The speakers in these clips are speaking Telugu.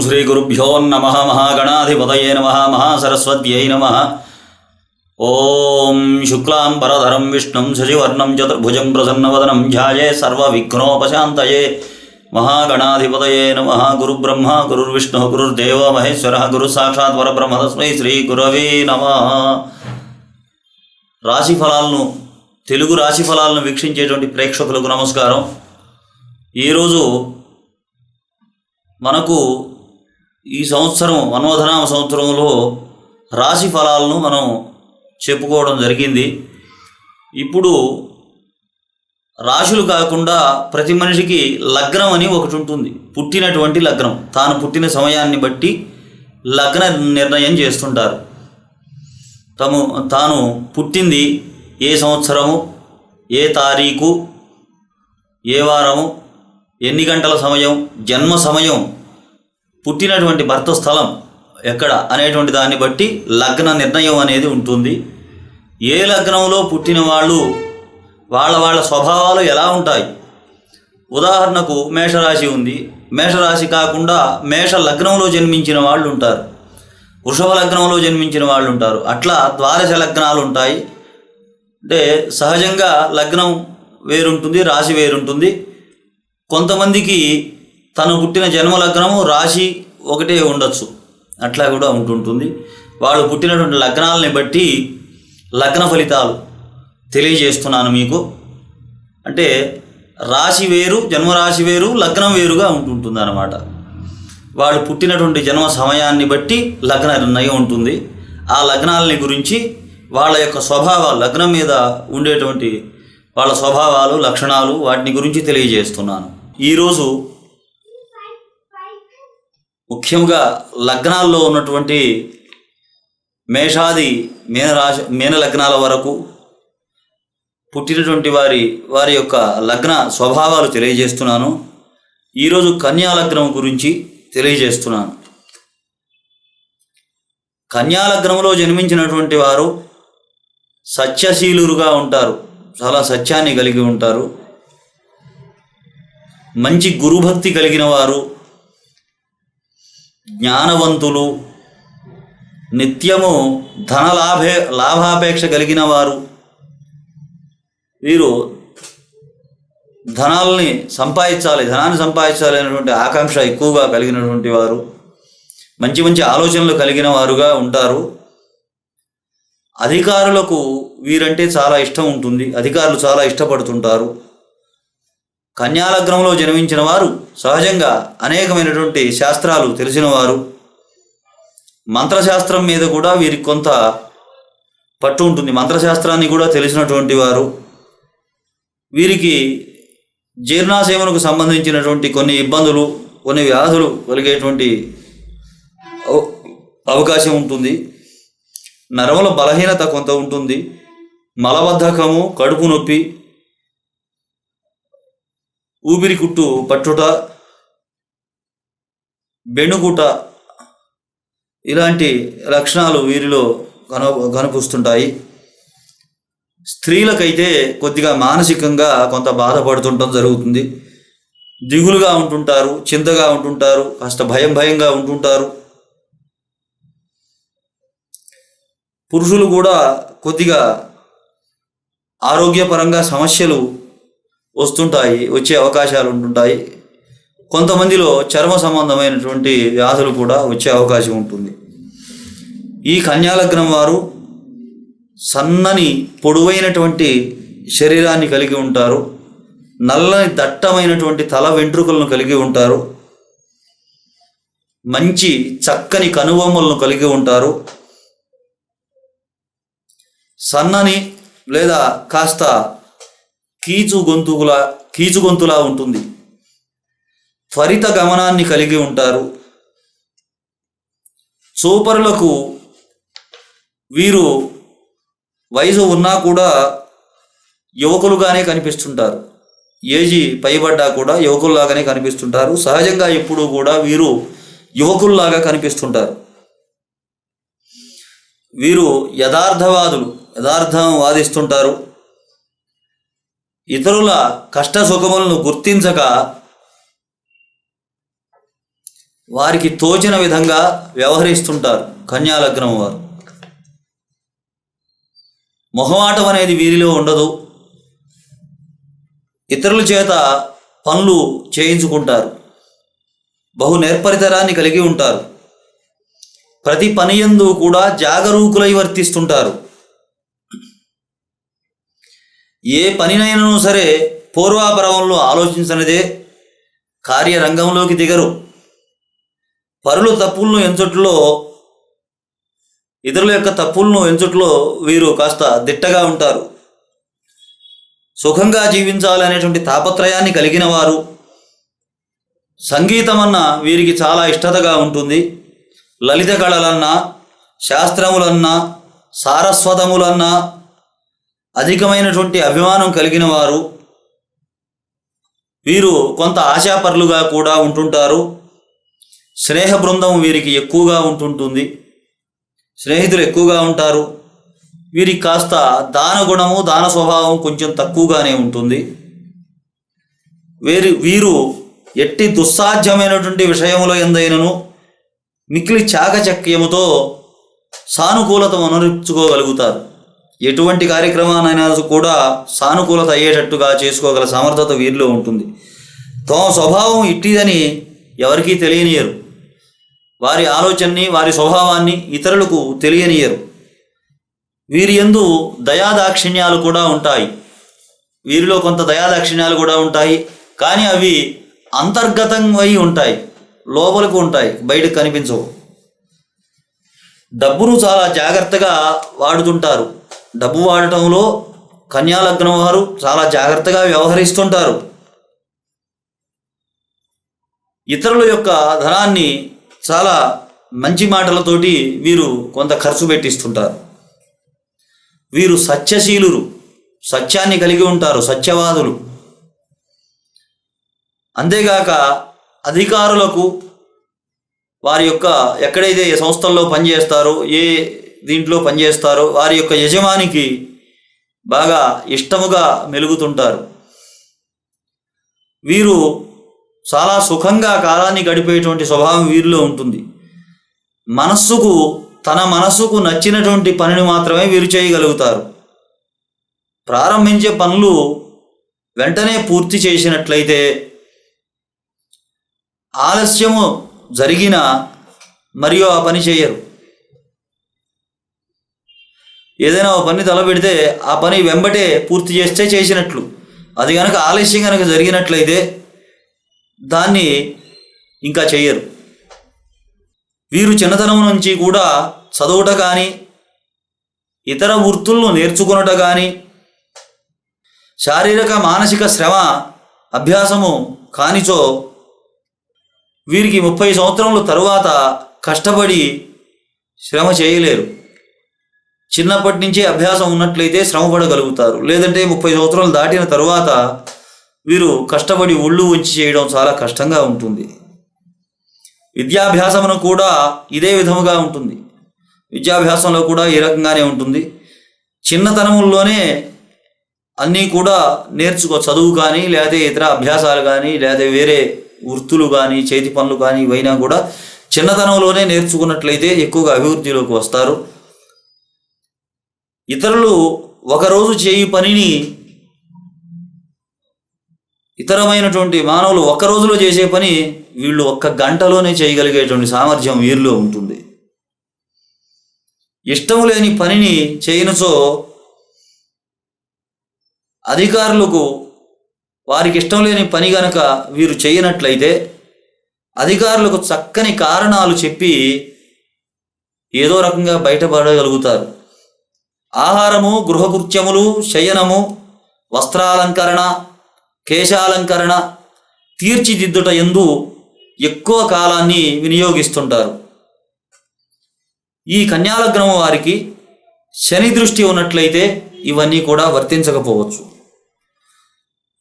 శ్రీగురుభ్యో నమ మహాగణాధిపతయే నమ మహాసరస్వత్యై నమ. ఓం శుక్లాం పరధరం విష్ణుం శశివర్ణం చతుర్భుజం ప్రసన్నవదనం ధ్యాయే సర్వవిఘ్నోపశాంతయే. మహాగణాధిపతయే నమ గురుబ్రహ్మ గురుర్విష్ణు గురుర్దేవ మహేశ్వర గురు సాక్షాత్ పరబ్రహ్మ తస్మై శ్రీ గురవే నమ. రాశి ఫలాలను తెలుగు రాశి ఫలాలను వీక్షించేటువంటి ప్రేక్షకులకు నమస్కారం. ఈరోజు మనకు ఈ సంవత్సరం మన్వధనామ సంవత్సరంలో రాశి ఫలాలను మనం చెప్పుకోవడం జరిగింది. ఇప్పుడు రాశులు కాకుండా ప్రతి మనిషికి లగ్నం అని ఒకటి ఉంటుంది. పుట్టినటువంటి లగ్నం. తాను పుట్టిన సమయాన్ని బట్టి లగ్న నిర్ణయం చేస్తుంటారు. తము తాను పుట్టింది ఏ సంవత్సరము ఏ తారీఖు ఏ వారము ఎన్ని గంటల సమయం జన్మ సమయం పుట్టినటువంటి భర్త స్థలం ఎక్కడ అనేటువంటి దాన్ని బట్టి లగ్న నిర్ణయం అనేది ఉంటుంది. ఏ లగ్నంలో పుట్టిన వాళ్ళు వాళ్ళ వాళ్ళ స్వభావాలు ఎలా ఉంటాయి? ఉదాహరణకు మేషరాశి ఉంది. మేషరాశి కాకుండా మేష లగ్నంలో జన్మించిన వాళ్ళు ఉంటారు. వృషభ లగ్నంలో జన్మించిన వాళ్ళు ఉంటారు. అట్లా ద్వాదశ లగ్నాలు ఉంటాయి. అంటే సహజంగా లగ్నం వేరుంటుంది రాశి వేరుంటుంది. కొంతమందికి తను పుట్టిన జన్మ లగ్నము రాశి ఒకటే ఉండొచ్చు. అట్లా కూడా ఉంటుంటుంది వాళ్ళు పుట్టినటువంటి లగ్నాలని బట్టి లగ్న ఫలితాలు తెలియజేస్తున్నాను మీకు. అంటే రాశి వేరు జన్మరాశి వేరు లగ్నం వేరుగా ఉంటుంటుంది అన్నమాట వాళ్ళు పుట్టినటువంటి జన్మ సమయాన్ని బట్టి లగ్న నిర్ణయం ఉంటుంది. ఆ లగ్నాలని గురించి వాళ్ళ యొక్క స్వభావాలు లగ్నం మీద ఉండేటువంటి వాళ్ళ స్వభావాలు లక్షణాలు వాటిని గురించి తెలియజేస్తున్నాను. ఈరోజు ముఖ్యంగా లగ్నాల్లో ఉన్నటువంటి మేషాది మీనరాశి మీన లగ్నాల వరకు పుట్టినటువంటి వారి వారి యొక్క లగ్న స్వభావాలు తెలియజేస్తున్నాను. ఈరోజు కన్యాలగ్నం గురించి తెలియజేస్తున్నాను. కన్యాలగ్నంలో జన్మించినటువంటి వారు సత్యశీలురుగా ఉంటారు. చాలా సత్యాన్ని కలిగి ఉంటారు. మంచి గురుభక్తి కలిగిన వారు జ్ఞానవంతులు. నిత్యము ధనలాభే లాభాపేక్ష కలిగిన వారు వీరు ధనాల్ని సంపాదించాలి ధనాన్ని సంపాదించాలి అనేటువంటి ఆకాంక్ష ఎక్కువగా కలిగినటువంటి వారు. మంచి మంచి ఆలోచనలు కలిగిన వారుగా ఉంటారు. అధికారులకు వీరంటే చాలా ఇష్టం ఉంటుంది. అధికారులు చాలా ఇష్టపడుతుంటారు. కన్యాలగ్నంలో జన్మించిన వారు సహజంగా అనేకమైనటువంటి శాస్త్రాలు తెలిసినవారు. మంత్రశాస్త్రం మీద కూడా వీరికి కొంత పట్టు ఉంటుంది. మంత్రశాస్త్రాన్ని కూడా తెలిసినటువంటి వారు. వీరికి జీర్ణాశయమునకు సంబంధించినటువంటి కొన్ని ఇబ్బందులు కొన్ని వ్యాధులు కలిగేటువంటి అవకాశం ఉంటుంది. నరముల బలహీనత కొంత ఉంటుంది. మలబద్ధకము కడుపు నొప్పి ఊపిరి కుట్టు పట్టుట బెణుగుట ఇలాంటి లక్షణాలు వీరిలో కన కనిపిస్తుంటాయి. స్త్రీలకైతే కొద్దిగా మానసికంగా కొంత బాధపడుతుండటం జరుగుతుంది. దిగులుగా ఉంటుంటారు చింతగా ఉంటుంటారు కాస్త భయం భయంగా ఉంటుంటారు. పురుషులు కూడా కొద్దిగా ఆరోగ్యపరంగా సమస్యలు వస్తుంటాయి వచ్చే అవకాశాలు ఉంటుంటాయి. కొంతమందిలో చర్మ సంబంధమైనటువంటి వ్యాధులు కూడా వచ్చే అవకాశం ఉంటుంది. ఈ కన్యాలగ్నం వారు సన్నని పొడవైనటువంటి శరీరాన్ని కలిగి ఉంటారు. నల్లని దట్టమైనటువంటి తల వెంట్రుకలను కలిగి ఉంటారు. మంచి చక్కని కనుబొమ్మలను కలిగి ఉంటారు. సన్నని లేదా కాస్త కీచు గొంతులా కీచు గొంతులా ఉంటుంది. త్వరిత గమనాన్ని కలిగి ఉంటారు. సూపరులకు వీరు వయసు ఉన్నా కూడా యువకులుగానే కనిపిస్తుంటారు. ఏజీ పైబడ్డా కూడా యువకుల్లాగానే కనిపిస్తుంటారు. సహజంగా ఎప్పుడూ కూడా వీరు యువకుల్లాగా కనిపిస్తుంటారు. వీరు యథార్థవాదులు యథార్థం వాదిస్తుంటారు. ఇతరుల కష్ట సుఖములను గుర్తించక వారికి తోచిన విధంగా వ్యవహరిస్తుంటారు కన్యాలగ్నం వారు. మొహమాటం అనేది వీరిలో ఉండదు. ఇతరుల చేత పనులు చేయించుకుంటారు. బహు నేర్పరితరాన్ని కలిగి ఉంటారు. ప్రతి పని యందు కూడా జాగరూకులై వర్తిస్తుంటారు. ఏ పనినైనా సరే పూర్వాపరవంలో ఆలోచించనిదే కార్యరంగంలోకి దిగరు. పరులు తప్పులను ఎంచుట్లో ఇతరుల యొక్క తప్పులను ఎంచుట్లో వీరు కాస్త దిట్టగా ఉంటారు. సుఖంగా జీవించాలనేటువంటి తాపత్రయాన్ని కలిగిన వారు సంగీతం అన్న వీరికి చాలా ఇష్టతగా ఉంటుంది. లలిత కళలన్నా శాస్త్రములన్నా సారస్వతములన్నా అధికమైనటువంటి అభిమానం కలిగిన వారు వీరు కొంత ఆశాపరులుగా కూడా ఉంటుంటారు. స్నేహ బృందం వీరికి ఎక్కువగా ఉంటుంటుంది. స్నేహితులు ఎక్కువగా ఉంటారు. వీరికి కాస్త దాన గుణము దాన స్వభావం కొంచెం తక్కువగానే ఉంటుంది. వీరి వీరు ఎట్టి దుస్సాధ్యమైనటువంటి విషయంలో ఎందైనను మిక్కిలి చాకచక్యముతో సానుకూలత అనరించుకోగలుగుతారు ఎటువంటి కార్యక్రమానైనా కూడా సానుకూలత అయ్యేటట్టుగా చేసుకోగల సమర్థత వీరిలో ఉంటుంది. తమ స్వభావం ఇట్టిదని ఎవరికీ తెలియనియరు వారి ఆలోచనని వారి స్వభావాన్ని ఇతరులకు తెలియనియరు వీరి ఎందు దయాదాక్షిణ్యాలు కూడా ఉంటాయి. వీరిలో కొంత దయాదాక్షిణ్యాలు కూడా ఉంటాయి. కానీ అవి అంతర్గతంగా ఉంటాయి. లోపలకు ఉంటాయి. బయటకు కనిపించవు. డబ్బును చాలా జాగ్రత్తగా వాడుతుంటారు. డబ్బు వాడటంలో కన్యాలగ్నం వారు చాలా జాగ్రత్తగా వ్యవహరిస్తుంటారు. ఇతరుల యొక్క ధనాన్ని చాలా మంచి మాటలతోటి వీరు కొంత ఖర్చు పెట్టిస్తుంటారు. వీరు సత్యశీలురు సత్యాన్ని కలిగి ఉంటారు సత్యవాదులు. అంతేగాక అధికారులకు వారి యొక్క ఎక్కడైతే ఏ సంస్థల్లో పనిచేస్తారో ఏ దీంట్లో పనిచేస్తారో వారి యొక్క యజమానికి బాగా ఇష్టముగా మెలుగుతుంటారు. వీరు చాలా సుఖంగా కాలాన్ని గడిపేటువంటి స్వభావం వీరిలో ఉంటుంది. మనస్సుకు తన మనసుకు నచ్చినటువంటి పనిని మాత్రమే వీరు చేయగలుగుతారు. ప్రారంభించే పనులు వెంటనే పూర్తి చేసినట్లయితే ఆలస్యము జరిగిన మరియు ఆ పని చేయరు. ఏదైనా ఒక పని తలపెడితే ఆ పని వెంబటే పూర్తి చేస్తే చేసినట్లు. అది కనుక ఆలస్యం కనుక జరిగినట్లయితే దాన్ని ఇంకా చెయ్యరు. వీరు చిన్నతనం నుంచి కూడా చదువుట కానీ ఇతర వృత్తులను నేర్చుకునట కానీ శారీరక మానసిక శ్రమ అభ్యాసము కానిచో వీరికి ముప్పై సంవత్సరముల తరువాత కష్టపడి శ్రమ చేయలేరు. చిన్నప్పటి నుంచే అభ్యాసం ఉన్నట్లయితే శ్రమ పడగలుగుతారు లేదంటే ముప్పై సంవత్సరాలు దాటిన తర్వాత వీరు కష్టపడి ఒళ్ళు ఉంచి చేయడం చాలా కష్టంగా ఉంటుంది. విద్యాభ్యాసమును కూడా ఇదే విధముగా ఉంటుంది. విద్యాభ్యాసంలో కూడా ఈ రకంగానే ఉంటుంది. చిన్నతనముల్లోనే అన్నీ కూడా నేర్చుకో చదువు కానీ లేదా ఇతర అభ్యాసాలు కానీ లేదా వేరే వృత్తులు కానీ చేతి పనులు కానీ ఇవైనా కూడా చిన్నతనంలోనే నేర్చుకున్నట్లయితే ఎక్కువగా అభివృద్ధిలోకి వస్తారు. ఇతరులు ఒకరోజు చేయు పనిని ఇతరమైనటువంటి మానవులు ఒక్క రోజులో చేసే పని వీళ్ళు ఒక్క గంటలోనే చేయగలిగేటువంటి సామర్థ్యం వీరిలో ఉంటుంది. ఇష్టం లేని పనిని చేయనుచో అధికారులకు వారికి ఇష్టం లేని పని గనక వీరు చేయనట్లయితే అధికారులకు చక్కని కారణాలు చెప్పి ఏదో రకంగా బయటపడగలుగుతారు. ఆహారము గృహకృత్యములు శయనము వస్త్రాలంకరణ కేశాలంకరణ తీర్చిదిద్దుట ఎందు ఎక్కువ కాలాన్ని వినియోగిస్తుంటారు. ఈ కన్యాలగ్నం వారికి శని దృష్టి ఉన్నట్లయితే ఇవన్నీ కూడా వర్తించకపోవచ్చు.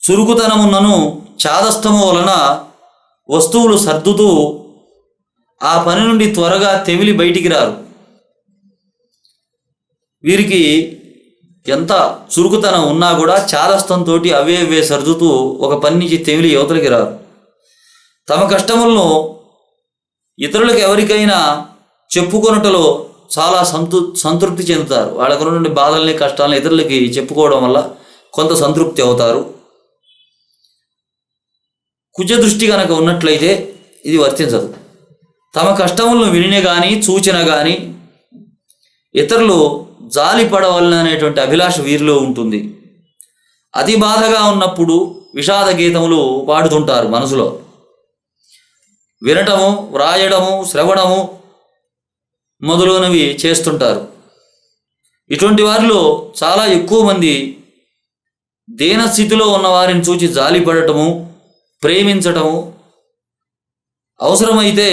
చురుకుతనమున్నను చాదస్తము వలన వస్తువులు సర్దుతూ ఆ పని నుండి త్వరగా తెమిలి బయటికి రారు. వీరికి ఎంత చురుకుతనం ఉన్నా కూడా చాదస్తంతో అవే అవే సర్దుతూ ఒక పని నుంచి తెమిలి యువతలకి రారు. తమ కష్టములను ఇతరులకు ఎవరికైనా చెప్పుకొనుటలో చాలా సంతృ సంతృప్తి చెందుతారు. వాళ్ళకు నుండి బాధల్ని కష్టాలని ఇతరులకి చెప్పుకోవడం వల్ల కొంత సంతృప్తి అవుతారు. కుజ దృష్టి కనుక ఉన్నట్లయితే ఇది వర్తించదు. తమ కష్టములను వినినే కానీ సూచన కానీ ఇతరులు జాలి పడవలననేటువంటి అభిలాష వీరిలో ఉంటుంది. అతి బాధగా ఉన్నప్పుడు విషాద గీతములు పాడుతుంటారు మనసులో. వినటము వ్రాయడము శ్రవణము మొదలైనవి చేస్తుంటారు. ఇటువంటి వారిలో చాలా ఎక్కువ మంది దీనస్థితిలో ఉన్న వారిని చూచి జాలిపడటము ప్రేమించటము అవసరమైతే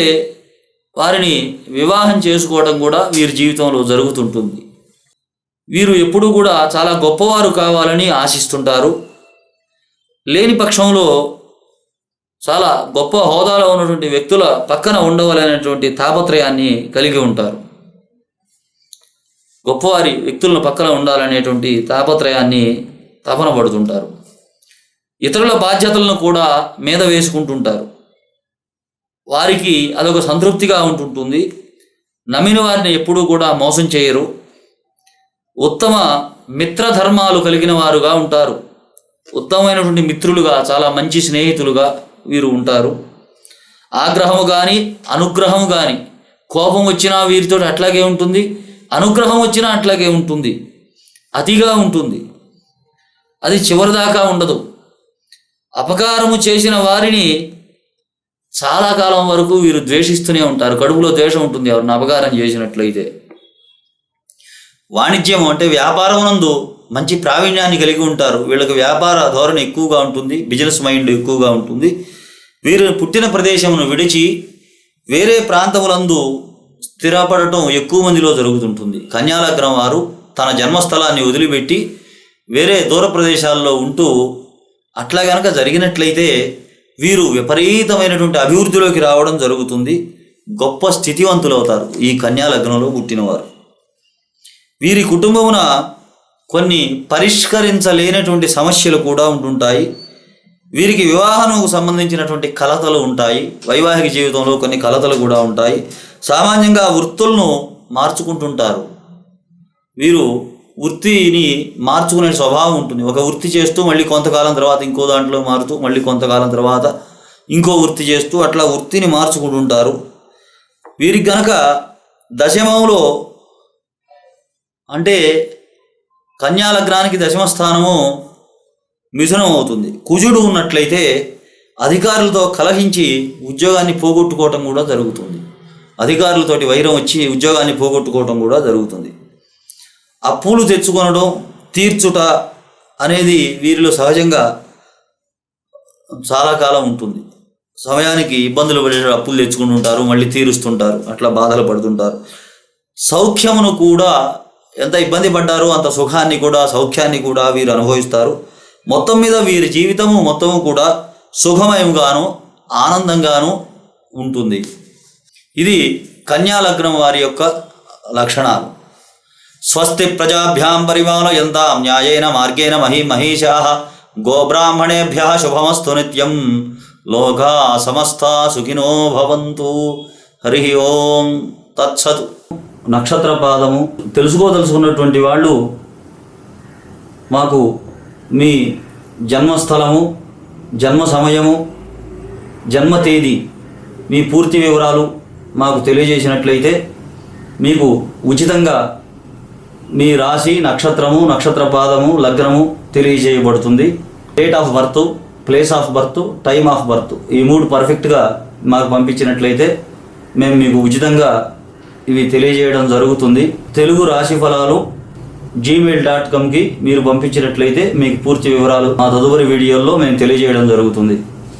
వారిని వివాహం చేసుకోవడం కూడా వీరి జీవితంలో జరుగుతుంటుంది. వీరు ఎప్పుడూ కూడా చాలా గొప్పవారు కావాలని ఆశిస్తుంటారు. లేని పక్షంలో చాలా గొప్ప హోదాలో ఉన్నటువంటి వ్యక్తుల పక్కన ఉండవలనేటువంటి తాపత్రయాన్ని కలిగి ఉంటారు. గొప్పవారి వ్యక్తులను పక్కన ఉండాలనేటువంటి తాపత్రయాన్ని తపన పడుతుంటారు. ఇతరుల బాధ్యతలను కూడా మీద వేసుకుంటుంటారు. వారికి అదొక సంతృప్తిగా ఉంటుంటుంది. నమ్మిన వారిని ఎప్పుడూ కూడా మోసం చేయరు. ఉత్తమ మిత్రధర్మాలు కలిగిన వారుగా ఉంటారు. ఉత్తమమైనటువంటి మిత్రులుగా చాలా మంచి స్నేహితులుగా వీరు ఉంటారు. ఆగ్రహము కానీ అనుగ్రహము కానీ కోపం వచ్చినా వీరితో అట్లాగే ఉంటుంది అనుగ్రహం వచ్చినా అట్లాగే ఉంటుంది అతిగా ఉంటుంది. అది చివరిదాకా ఉండదు. అపకారము చేసిన వారిని చాలా కాలం వరకు వీరు ద్వేషిస్తూనే ఉంటారు. కడుపులో ద్వేషం ఉంటుంది. ఎవరిని అపకారం చేసినట్లయితే. వాణిజ్యం అంటే వ్యాపారం నందు మంచి ప్రావీణ్యాన్ని కలిగి ఉంటారు. వీళ్ళకి వ్యాపార ధోరణి ఎక్కువగా ఉంటుంది. బిజినెస్ మైండ్ ఎక్కువగా ఉంటుంది. వీరు పుట్టిన ప్రదేశమును విడిచి వేరే ప్రాంతములందు స్థిరపడటం ఎక్కువ మందిలో జరుగుతుంటుంది. కన్యాలగ్నం వారు తన జన్మస్థలాన్ని వదిలిపెట్టి వేరే దూర ప్రదేశాల్లో ఉంటూ అట్లా గనక జరిగినట్లయితే వీరు విపరీతమైనటువంటి అభివృద్ధిలోకి రావడం జరుగుతుంది. గొప్ప స్థితివంతులు అవుతారు ఈ కన్యాలగ్నంలో పుట్టినవారు. వీరి కుటుంబమున కొన్ని పరిష్కరించలేనటువంటి సమస్యలు కూడా ఉంటుంటాయి. వీరికి వివాహంకు సంబంధించినటువంటి కలతలు ఉంటాయి. వైవాహిక జీవితంలో కొన్ని కలతలు కూడా ఉంటాయి. సామాన్యంగా వృత్తులను మార్చుకుంటుంటారు. వీరు వృత్తిని మార్చుకునే స్వభావం ఉంటుంది. ఒక వృత్తి చేస్తూ మళ్ళీ కొంతకాలం తర్వాత ఇంకో దాంట్లో మారుతూ మళ్ళీ కొంతకాలం తర్వాత ఇంకో వృత్తి చేస్తూ అట్లా వృత్తిని మార్చుకుంటుంటారు. వీరికి గనక దశమంలో అంటే కన్యాలగ్నానికి దశమస్థానము దశమ స్థానము మిథునం అవుతుంది కుజుడు ఉన్నట్లయితే అధికారులతో కలహించి ఉద్యోగాన్ని పోగొట్టుకోవటం కూడా జరుగుతుంది. అధికారులతోటి వైరం వచ్చి ఉద్యోగాన్ని పోగొట్టుకోవటం కూడా జరుగుతుంది. అప్పులు తెచ్చుకొనడం తీర్చుట అనేది వీరిలో సహజంగా చాలా కాలం ఉంటుంది. సమయానికి ఇబ్బందులు పడే అప్పులు తెచ్చుకుంటుంటారు మళ్ళీ తీరుస్తుంటారు అట్లా బాధలు పడుతుంటారు. సౌఖ్యమును కూడా ఎంత ఇబ్బంది పడ్డారో అంత సుఖాన్ని కూడా సౌఖ్యాన్ని కూడా వీరు అనుభవిస్తారు. మొత్తం మీద వీరి జీవితము మొత్తము కూడా సుఖమయంగాను ఆనందంగాను ఉంటుంది. ఇది కన్యాలగ్నం వారి యొక్క లక్షణాలు. స్వస్తి ప్రజాభ్యాం పరిపాలయంతాం న్యాయేన మార్గేణ మహీ మహిషా గోబ్రాహ్మణేభ్య శుభమస్తు నిత్యం. లోకా సమస్తా సుఖినో భవంతు. హరి ఓం తత్సతు. నక్షత్ర పాదము తెలుసుకోదలుచుకున్నటువంటి వాళ్ళు మాకు మీ జన్మస్థలము జన్మ సమయము జన్మ తేదీ మీ పూర్తి వివరాలు మాకు తెలియజేసినట్లయితే మీకు ఉచితంగా మీ రాశి నక్షత్రము నక్షత్ర పాదము లగ్నము తెలియజేయబడుతుంది. Date of birth place of birth time of birth ఈ మూడు పర్ఫెక్ట్గా మాకు పంపించినట్లయితే మేము మీకు ఉచితంగా ఇవి తెలియజేయడం జరుగుతుంది. తెలుగు రాశి ఫలాలు జీమెయిల్ డాట్ కామ్కి మీరు పంపించినట్లయితే మీకు పూర్తి వివరాలు మా తదుపరి వీడియోల్లో మేము తెలియజేయడం జరుగుతుంది.